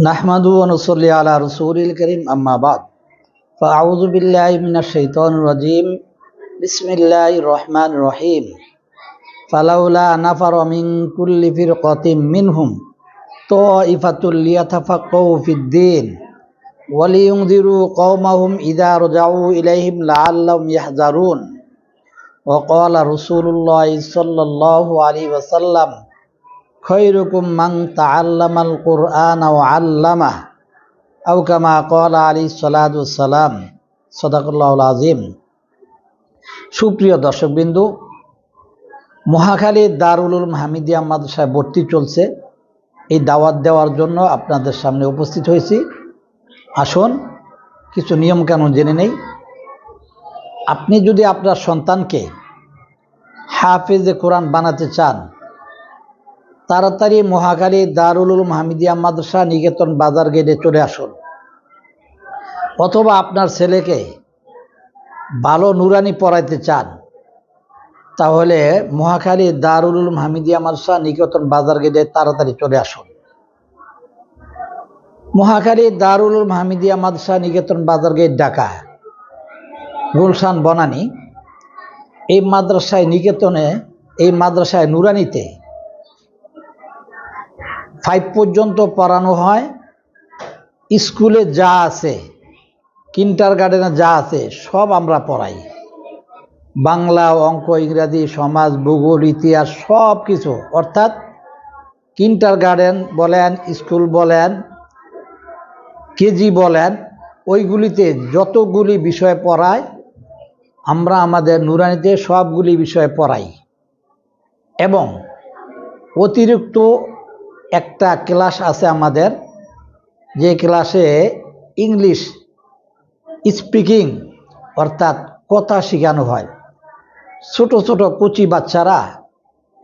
نحمد ونصلي على رسول الكريم أما بعد فأعوذ بالله من الشيطان الرجيم بسم الله الرحمن الرحيم فلولا نفر من كل فرقة منهم طائفة ليتفقهوا في الدين ولينذروا قومهم إذا رجعوا إليهم لعلهم يحذرون وقال رسول الله صلى الله عليه وسلم খৈরকুম মাং তাআল্লামাল কুরআন ও আল্লামাহ আউ কামা কল আলী সালাদুসালাম সদাকুল্লাহুল আজিম সুপ্রিয় দর্শকবিন্দু, মহাখালী দারুল উলুম হামিদিয়া মাদ্রাসায় ভর্তি চলছে। এই দাওয়াত দেওয়ার জন্য আপনাদের সামনে উপস্থিত হয়েছি। আসুন, কিছু নিয়মকানুন জেনে নেই। আপনি যদি আপনার সন্তানকে হাফেজে কোরআন বানাতে চান তাড়াতাড়ি মহাখালী দারুল হামিদিয়া মাদ্রাসা নিকেতন বাজার গেটে চলে আসুন। অথবা আপনার ছেলেকে ভালো নুরানি পড়াইতে চান, তাহলে মহাখালী দারুল হামিদিয়া মাদ্রাসা নিকেতন বাজার গেটে তাড়াতাড়ি চলে আসুন। মহাখালী দারুল হামিদিয়া মাদ্রাসা নিকেতন বাজার গেট ঢাকা, গুলশান বনানী। এই মাদ্রাসায় নিকেতনে, এই মাদ্রাসায় নুরানিতে ফাইভ পর্যন্ত পড়ানো হয়। স্কুলে যা আছে কিন্টার গার্ডেনে যা আছে, সব আমরা পড়াই। বাংলা, অঙ্ক, ইংরাজি, সমাজ, ভূগোল, ইতিহাস, সব কিছু। অর্থাৎ কিন্টার গার্ডেন বলেন, স্কুল বলেন, কেজি বলেন, ওইগুলিতে যতগুলি বিষয় পড়ায়, আমরা আমাদের নুরানিতে সবগুলি বিষয় পড়াই। এবং অতিরিক্ত একটা ক্লাস আছে আমাদের, যে ক্লাসে ইংলিশ স্পিকিং অর্থাৎ কথা শেখানো হয়। ছোট ছোট কুচি বাচ্চারা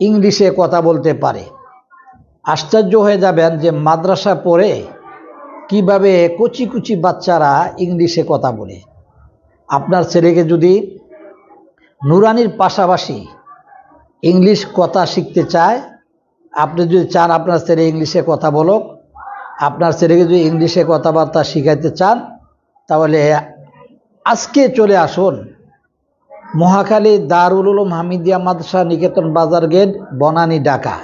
ইংলিশে কথা বলতে পারে। আশ্চর্য হয়ে যাবেন যে মাদ্রাসা পড়ে কীভাবে কুচি কুচি বাচ্চারা ইংলিশে কথা বলে। আপনার ছেলেকে যদি নুরানির পাশাপাশি ইংলিশ কথা শিখতে চায় আপনি যদি চান আপনার ছেলে ইংলিশে কথা বলুক, আপনার ছেলেকে যদি ইংলিশে কথাবার্তা শিখাইতে চান, তাহলে আজকে চলে আসুন মহাখালী দারুল উলুম হামিদিয়া মাদ্রাসা নিকেতন বাজার গেট, বনানী ঢাকা,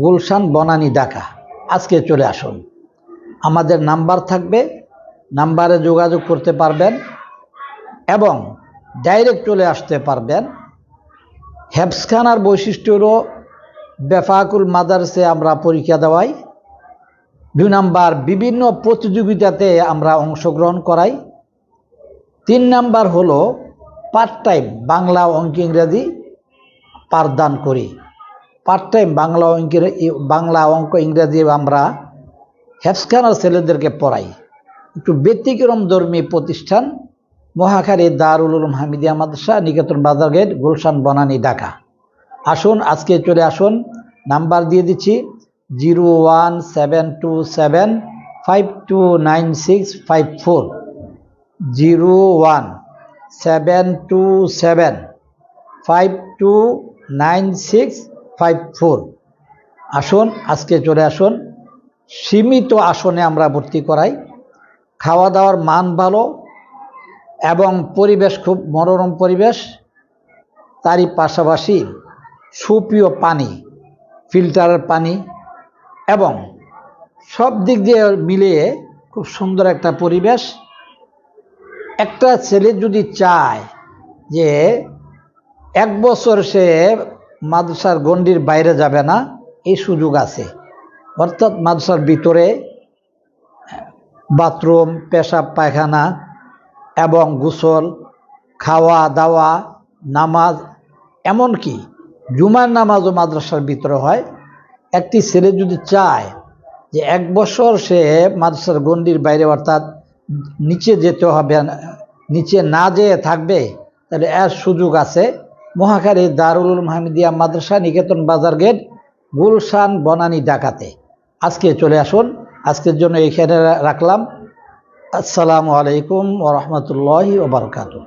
গুলশান বনানী ঢাকা। আজকে চলে আসুন। আমাদের নাম্বার থাকবে, নাম্বারে যোগাযোগ করতে পারবেন এবং ডাইরেক্ট চলে আসতে পারবেন। হেফসখানার বৈশিষ্ট্য হলো বেফাকুল মাদারসে আমরা পরীক্ষা দেওয়াই। দুই নাম্বার, বিভিন্ন প্রতিযোগিতাতে আমরা অংশগ্রহণ করাই। তিন নাম্বার হলো পার্ট টাইম বাংলা অঙ্ক ইংরাজি পাঠদান করি। পার্ট টাইম বাংলা অঙ্ক বাংলা অঙ্ক ইংরাজি আমরা হেফসখানার ছেলেদেরকে পড়াই। একটু ব্যতিক্রম ধর্মী প্রতিষ্ঠান, মহাখালী দারুল হামিদিয়া মাদ্রাসা, নিকেতন বাজার গেট, গুলশান, বনানী, ঢাকা। আসুন, আজকে চলে আসুন। নাম্বার দিয়ে দিচ্ছি zero one seven two seven, five two nine six, five four. Zero one seven two seven, five two nine six, five four. আসুন, আজকে চলে আসুন। সীমিত আসনে আমরা ভর্তি করাই। খাওয়া দাওয়ার মান ভালো এবং পরিবেশ খুব মনোরম পরিবেশ। তারই পাশাপাশি সুপ্রিয় পানি, ফিল্টারের পানি এবং সব দিক দিয়ে মিলিয়ে খুব সুন্দর একটা পরিবেশ। একটা ছেলে যদি চায় যে এক বছর সে মাদ্রাসার গণ্ডির বাইরে যাবে না, এই সুযোগ আছে। অর্থাৎ মাদ্রাসার ভিতরে বাথরুম, পেশাব, পায়খানা এবং গোসল খাওয়া দাওয়া নামাজ, এমনকি জুমার নামাজও মাদ্রাসার ভিতরে হয়, একটি ছেলে যদি চায় যে এক বছর সে মাদ্রাসার গণ্ডির বাইরে অর্থাৎ নিচে যেতে হবে, নিচে না যেয়ে থাকবে, তাহলে এর সুযোগ আছে। মহাখালী দারুল মাহমিদিয়া মাদ্রাসা নিকেতন বাজার গেট, গুলশান, বনানী ডাকাতে আজকে চলে আসুন, আজকের জন্য এখানে রাখলাম। আসসালামু আলাইকুম ওরহমতুল্লাহি ওবরকাতু